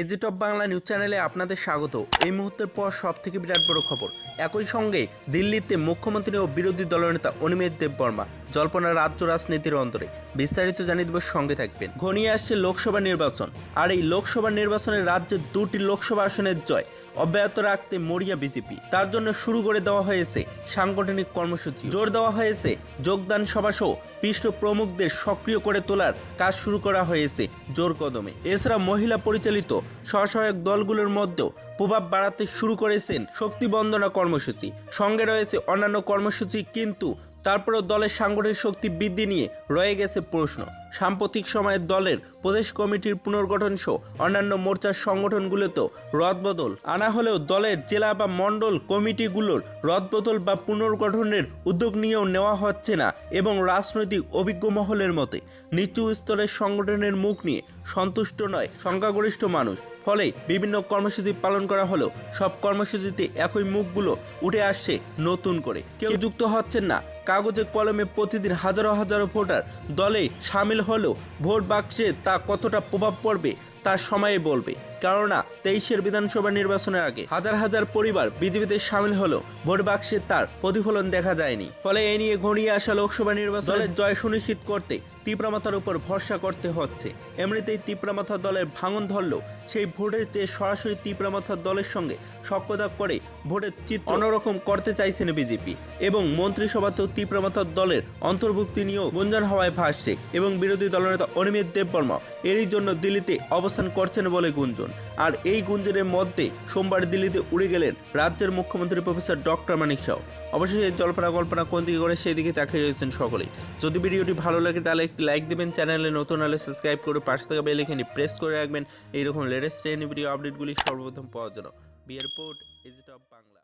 AG top Bangla news চ্যানেলে আপনাদের স্বাগত। এই মুহূর্তের পর সব থেকে বিরাট বড় খবর। একই সঙ্গে দিল্লিতে মুখ্যমন্ত্রী ও বিরোধী দলনেতা অনিমেষ দেব বর্মা জল্পনা রাজ্য রাজনীতির অন্তরে বিস্তারিত জানিয়ে দেব সঙ্গে থাকবেন। ঘনিয়ে আসছে লোকসভা নির্বাচন। আর এই লোকসভা নির্বাচনে রাজ্যের দুটি লোকসভা আসনের জয় অব্যাহত রাখতে মরিয়া বিজেপি। তার জন্য শুরু করে দেওয়া হয়েছে সাংগঠনিক কর্মসূচি। জোর দেওয়া হয়েছে যোগদান সভা সহ পৃষ্ঠ প্রমুখদের সক্রিয় করে তোলার কাজ শুরু করা হয়েছে জোর কদমে। এছাড়া মহিলা পরিচালিত স্বসহায়ক দলগুলোর মধ্যেও প্রভাব বাড়াতে শুরু করেছেন শক্তি বন্দনা কর্মসূচি। সঙ্গে রয়েছে অন্যান্য কর্মসূচি, কিন্তু তারপরেও দলের সাংগঠনিক শক্তি বৃদ্ধি নিয়ে রয়ে গেছে প্রশ্ন। সাম্প্রতিক সময়ে দলের প্রদেশ কমিটির পুনর্গঠন সহ অন্যান্য মোর্চার সংগঠনগুলোতেও রদবদল। আনা হলেও দলের জেলা বা মণ্ডল কমিটিগুলোর রদবদল বা পুনর্গঠনের উদ্যোগ নিয়েও নেওয়া হচ্ছে না এবং রাজনৈতিক অভিজ্ঞ মহলের মতে নিচু স্তরের সংগঠনের মুখ নিয়ে সন্তুষ্ট নয় সংখ্যাগরিষ্ঠ মানুষ। ফলে বিভিন্ন কর্মসূচি পালন করা হলেও সব কর্মসূচিতে একই মুখগুলো উঠে আসছে নতুন করে। কেউ যুক্ত হচ্ছেন না কাগজে কলমে প্রতিদিন হাজারো হাজারো ভোটার দলে সামিল হলেও ভোট বাক্সে তা কতটা প্রভাব পড়বে তা সময়ে বলবে। কেননা তেইশের বিধানসভা নির্বাচনের আগে হাজার হাজার পরিবার বিজেপিতে সামিল হলেও ভোট বাক্সে তার প্রতিফলন দেখা যায়নি। ফলে এ নিয়ে ঘনিয়ে আসা লোকসভা নির্বাচনের জয় সুনিশ্চিত করতে তীব্রমাথার উপর ভরসা করতে হচ্ছে। এমনিতেই তীব্রমাথা দলের ভাঙন ধরলেও সেই ভোটের চেয়ে সরাসরি তীব্রমাথার দলের সঙ্গে সক্ষতা করে ভোটের চিত্র অন্যরকম করতে চাইছেন বিজেপি এবং মন্ত্রিসভাতেও তীব্রমাথার দলের অন্তর্ভুক্তি নিয়েও গুঞ্জন হওয়ায় ভাসছে এবং বিরোধী দলনেতা অনিমেষ দেববর্মা এরই জন্য দিল্লিতে অবস্থান করছেন বলে গুঞ্জন। আর এই গুঞ্জনের মধ্যে সোমবার দিল্লিতে উড়ে গেলেন রাজ্যের মুখ্যমন্ত্রী প্রফেসর ডক্টর মানিক শাহ। অবশেষে জল্পনা কল্পনা কোন দিকে করে সেই দিকে তাকিয়ে রয়েছেন সকলেই। যদি ভিডিওটি ভালো লাগে তাহলে একটি লাইক দেবেন, চ্যানেলে নতুন হলে সাবস্ক্রাইব করে পাশে থাকা বেল এখানে প্রেস করে রাখবেন। এইরকম লেটেস্ট ট্রেন ভিডিও আপডেটগুলি সর্বপ্রথম পাওয়ার জন্য। বিয়ার পোর্ট ইজ বাংলা